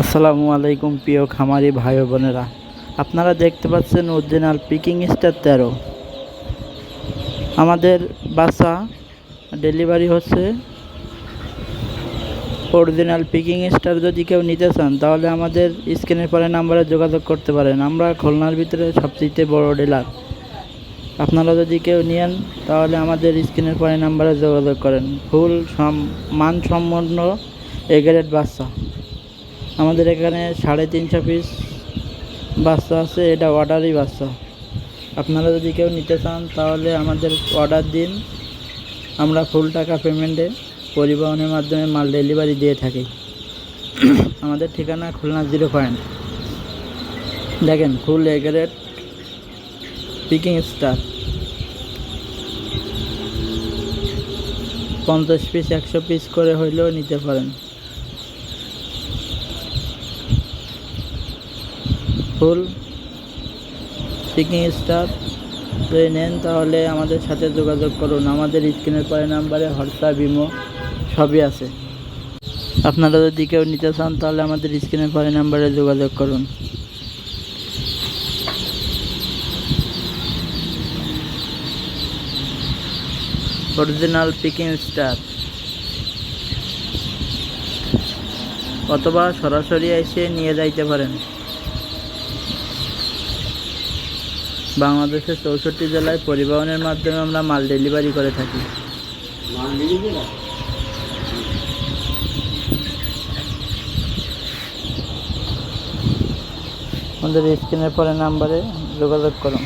আসসালামু আলাইকুম প্রিয় খামারি ভাই বোনেরা। আপনারা দেখতে পাচ্ছেন অরিজিনাল পিকিং স্টার তেরো। আমাদের বাসা ডেলিভারি হচ্ছে। অরিজিনাল পিকিং স্টার যদি কেউ নিতে চান, তাহলে আমাদের স্ক্রিনের পরে নাম্বারে যোগাযোগ করতে পারেন। আমরা খুলনার ভিতরে সবচেয়ে বড় ডিলার আপনারা যদি কেউ নেন, তাহলে আমাদের স্ক্রিনের পরে নাম্বারে যোগাযোগ করেন। ফুল সম মানসম্পন্ন এগ্রেড বাচ্চা আমাদের এখানে সাড়ে তিনশো পিস বাচ্চা আছে, এটা অর্ডারই বাচ্চা। আপনারা যদি কেউ নিতে চান, তাহলে আমাদের অর্ডার দিন। আমরা ফুল টাকা পেমেন্টে পরিবহনের মাধ্যমে মাল ডেলিভারি দিয়ে থাকি। আমাদের ঠিকানা খুলনা জিরো পয়েন্ট দেখেন ফুল এগারেট পিকিং স্টার পঞ্চাশ পিস একশো পিস করে হইলেও নিতে পারেন। ফুল পিকিং স্টার যদি নেন তাহলে আমাদের সাথে যোগাযোগ করুন। আমাদের স্ক্রিনের পরে নাম্বারে হোয়াটসঅ্যাপ ইমো সবই আছে। আপনারা যদি কেউ নিতে চান তাহলে আমাদের স্ক্রিনের পরে নাম্বারে যোগাযোগ করুন। অরিজিনাল পিকিং স্টার অথবা সরাসরি এসে নিয়ে যাইতে পারেন। বাংলাদেশের চৌষট্টি জেলায় পরিবহনের মাধ্যমে আমরা মাল ডেলিভারি করে থাকি। আমাদের স্ক্রিনের পরে নাম্বারে যোগাযোগ করুন।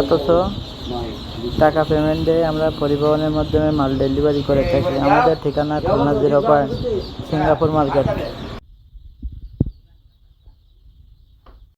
অথচ টাকা পেমেন্টে আমরা পরিবহনের মাধ্যমে মাল ডেলিভারি করে থাকি। আমাদের ঠিকানা Khulna zero point Singapore market